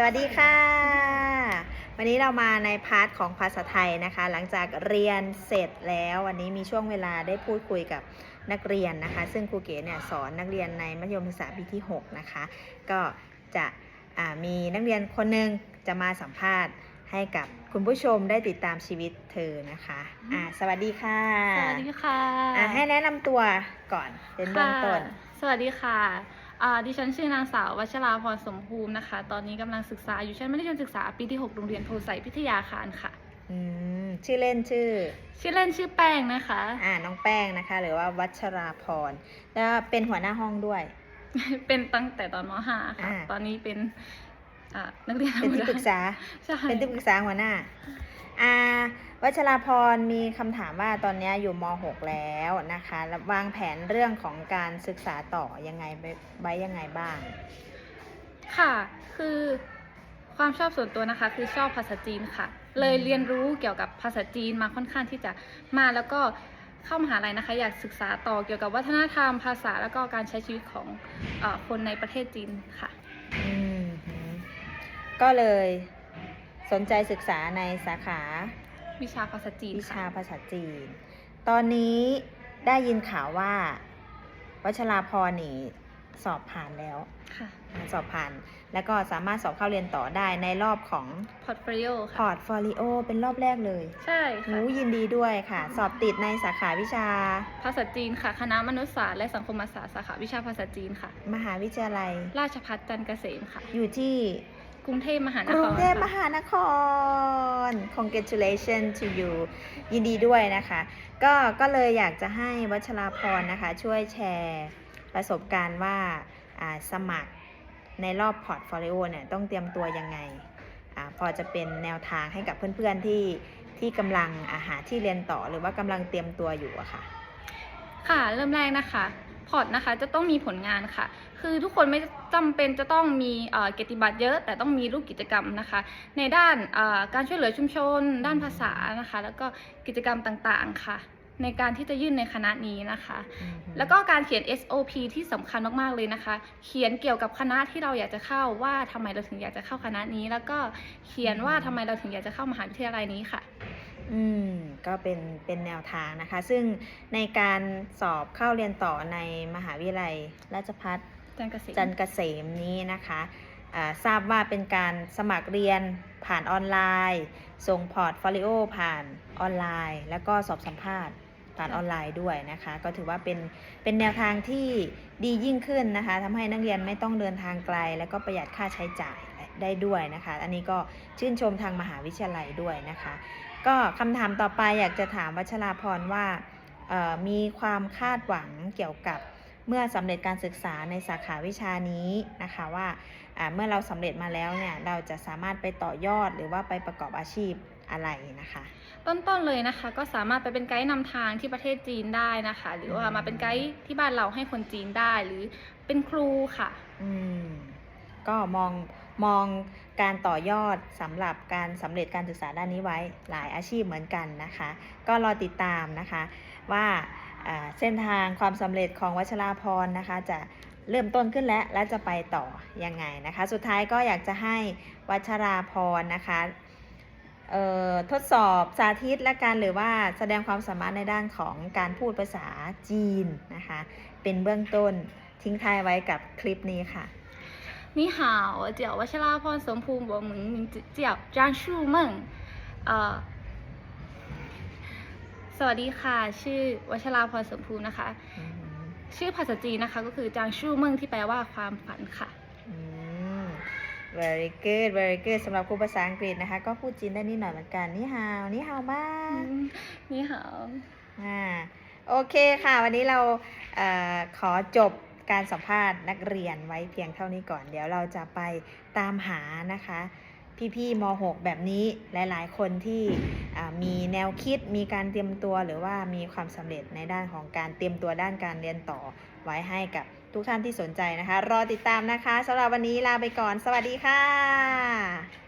สวัสดีค่ะ วันนี้เรามาในพาร์ทของภาษาไทยนะคะ หลังจากเรียนเสร็จแล้ววันนี้มีช่วงเวลาได้พูดคุยกับนักเรียนนะคะ ซึ่งครูเก๋เนี่ยสอนนักเรียนในมัธยมศึกษาปีที่ 6 นะคะ ก็จะอ่ามีนักเรียนคนหนึ่งจะมาสัมภาษณ์ให้กับคุณผู้ชมได้ติดตามชีวิตเธอนะคะอ่าสวัสดีค่ะ สวัสดีค่ะอ่าให้แนะนำตัวก่อนเป็นเบื้องต้นค่ะสวัสดีค่ะอ่า ดิฉันชื่อนางสาววัชราพรสมภูมินะคะ ตอนนี้กำลังศึกษาอยู่ชั้นมัธยมศึกษาปีที่ 6 โรงเรียนโพไซพิทยาคารค่ะ อืม ชื่อเล่นชื่อ ชื่อเล่นชื่อแป้งนะคะ อ่า น้องแป้งนะคะ หรือว่าวัชราพร แล้วเป็นหัวหน้าห้องด้วย เป็นตั้งแต่ตอนม .5 ค่ะอ่าตอนนี้เป็นอ่านักเรียนธรเป็นรมที่ดาปรึกษาใช่เป็นที่ปรึกษาหัวหน้า อ่าวัชราพรมีคำถามว่าตอนนี้อยู่ม .6 แล้วนะคะแล้ววางแผนเรื่องของการศึกษาต่อยังไงไว้ไว้ยังไงบ้าง ค่ะ คือความชอบส่วนตัวนะคะ คือชอบภาษาจีนค่ะ เลยเรียนรู้เกี่ยวกับภาษาจีนมาค่อนข้างที่จะมาแล้วก็เข้ามหาลัยนะคะ อยากศึกษาต่อเกี่ยวกับวัฒนธรรมภาษาแล้วก็การใช้ชีวิตของเออคนในประเทศจีนค่ะอืมหือก็เลย สนใจศึกษาในสาขาวิชาภาษาจีนวิชาค่ะภาษาจีน ตอนนี้ได้ยินข่าวว่า วัชราพรนี่สอบผ่านแล้ว ค่ะอ่าสอบผ่าน แล้วก็สามารถสอบเข้าเรียนต่อได้ในรอบของพอร์ตโฟลิโอพค่ะอร์ตโฟลิโอเป็นรอบแรกเลยใช่หนูค่ะยินดีด้วยค่ะ สอบติดในสาขาวิชา ภาษาจีนค่ะ คณะมนุษยศาสตร์และสังคมศาสตร์สาขาวิชาภาษาจีนค่ะ มหาวิทยาลัย ราชภัฏจันทร์เกษมค่ะ อยู่ที่ กรุงเทพมหานกครุรงเทพมค่ะหานคร congratulations to you ยินดีด้วยนะคะ ก็ก็เลยอยากจะให้วัชราพรนะคะ ช่วยแชร์ประสบการณ์ว่าอ่าสมัครในรอบพอร์ตโฟลิโอเนี่ยต้องเตรียมตัวยังไงอาพอจะเป็นแนวทางให้กับเพื่อนๆที่ที่กำลังอาหาที่เรียนต่อหรือว่ากำลังเตรียมตัวอยู่อะค่ะ ค่ะเริ่มแรกนะคะ พอร์ตนะคะจะต้องมีผลงานค่ะ คือทุกคนไม่จำเป็นจะต้องมีเอ่อเกียรติบัตรเยอะ แต่ต้องมีรูปกิจกรรมนะคะ ในด้านเอ่อการช่วยเหลือชุมชน ด้านภาษานะคะ แล้วก็กิจกรรมต่างๆค่ะ ในการที่จะยื่นในคณะนี้นะคะ แล้วก็การเขียน SOP ที่สำคัญมากๆเลยนะคะ เขียนเกี่ยวกับคณะที่เราอยากจะเข้าว่าทำไมเราถึงอยากจะเข้าคณะนี้ แล้วก็เขียนว่าทำไมเราถึงอยากจะเข้ามหาวิทยาลัยนี้ค่ะ อืมก็เป็นเป็นแนวทางนะคะ ซึ่งในการสอบเข้าเรียนต่อในมหาวิทยาลัยราชภัฏจันทร์เกษมจันทร์เกษมนี้นะคะอ่าทราบว่าเป็นการสมัครเรียนผ่านออนไลน์ ส่งพอร์ตโฟลิโอผ่านออนไลน์ แล้วก็สอบสัมภาษณ์ผ่านออนไลน์ด้วยนะคะ ก็ถือว่าเป็นเป็นแนวทางที่ดียิ่งขึ้นนะคะทำให้นักเรียนไม่ต้องเดินทางไกล แล้วก็ประหยัดค่าใช้จ่าย ได้ด้วยนะคะ อันนี้ก็ชื่นชมทางมหาวิทยาลัยด้วยนะคะ ก็คำถามต่อไปอยากจะถามวัชราพรว่าเอ่อมีความคาดหวังเกี่ยวกับเมื่อสำเร็จการศึกษาในสาขาวิชานี้นะคะว่าอ่าเมื่อเราสำเร็จมาแล้วเนี่ยเราจะสามารถไปต่อยอดหรือว่าไปประกอบอาชีพอะไรนะคะ ต้นๆเลยนะคะก็สามารถไปเป็นไกด์นำทางที่ประเทศจีนได้นะคะ หรือว่ามาเป็นไกด์ที่บ้านเราให้คนจีนได้หรือเป็นครูค่ะ อืมก็มอง มองการต่อยอดสำหรับการสำเร็จการศึกษาด้านนี้ไว้หลายอาชีพเหมือนกันนะคะ ก็รอติดตามนะคะว่าเส้นทางความสำเร็จของวัชราพรนะคะ จะเริ่มต้นขึ้นแล้วและจะไปต่อยังไงนะคะ สุดท้ายก็อยากจะให้วัชราพรนะคะทดสอบสาธิตและการหรือว่าแสดงความสามารถในด้านของการพูดภาษาจีนนะคะ เป็นเบื้องต้นทิ้งท้ายไว้กับคลิปนี้ค่ะ 你好，我叫วัชราพรสมภูมิ我们名字叫张树梦เอ่อสวัสดีค่ะ ชื่อวัชราพรสมภูมินะคะ อืม ชื่อภาษาจีนนะคะ ก็คือจางชู่เมิงที่แปลว่าความฝันค่ะ อืม very good very good สำหรับครูภาษาอังกฤษนะคะ ก็พูดจีนได้นิดหน่อยเหมือนกัน นี่ฮาว นี่ฮาวมาก นี่好 อ่า โอเคค่ะ วันนี้เราเออขอจบ การสัมภาษณ์นักเรียนไว้เพียงเท่านี้ก่อน เดี๋ยวเราจะไปตามหานะคะ พี่ๆม .6 แบบนี้หลาย ๆ คนที่มีแนวคิดมีการเตรียมตัวหรือว่ามีความสำเร็จในด้านของการเตรียมตัวด้านการเรียนต่อไว้ให้กับทุกท่านที่สนใจนะคะ รอติดตามนะคะสำหรับวันนี้ลาไปก่อน สวัสดีค่ะ